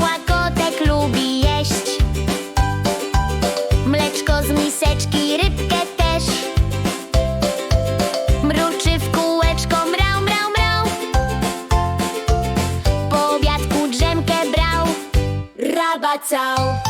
łakotek lubi jeść. Mleczko z miseczki, rybkę też. Mruczy w kółeczko, mrał, mrał, mrał. Po obiadku drzemkę brał. Rabacał.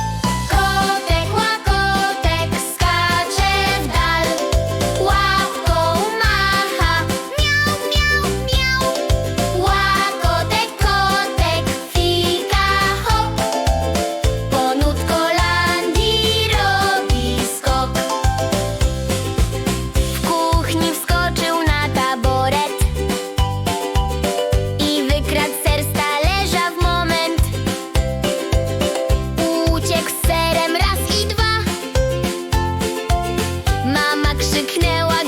付きは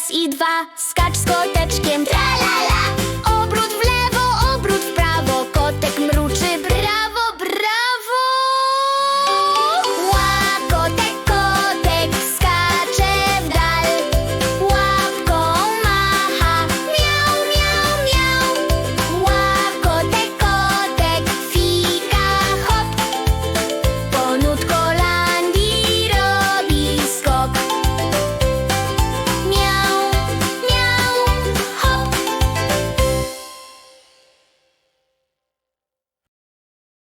raz i dwa, skacz z koteczkiem, tra la la.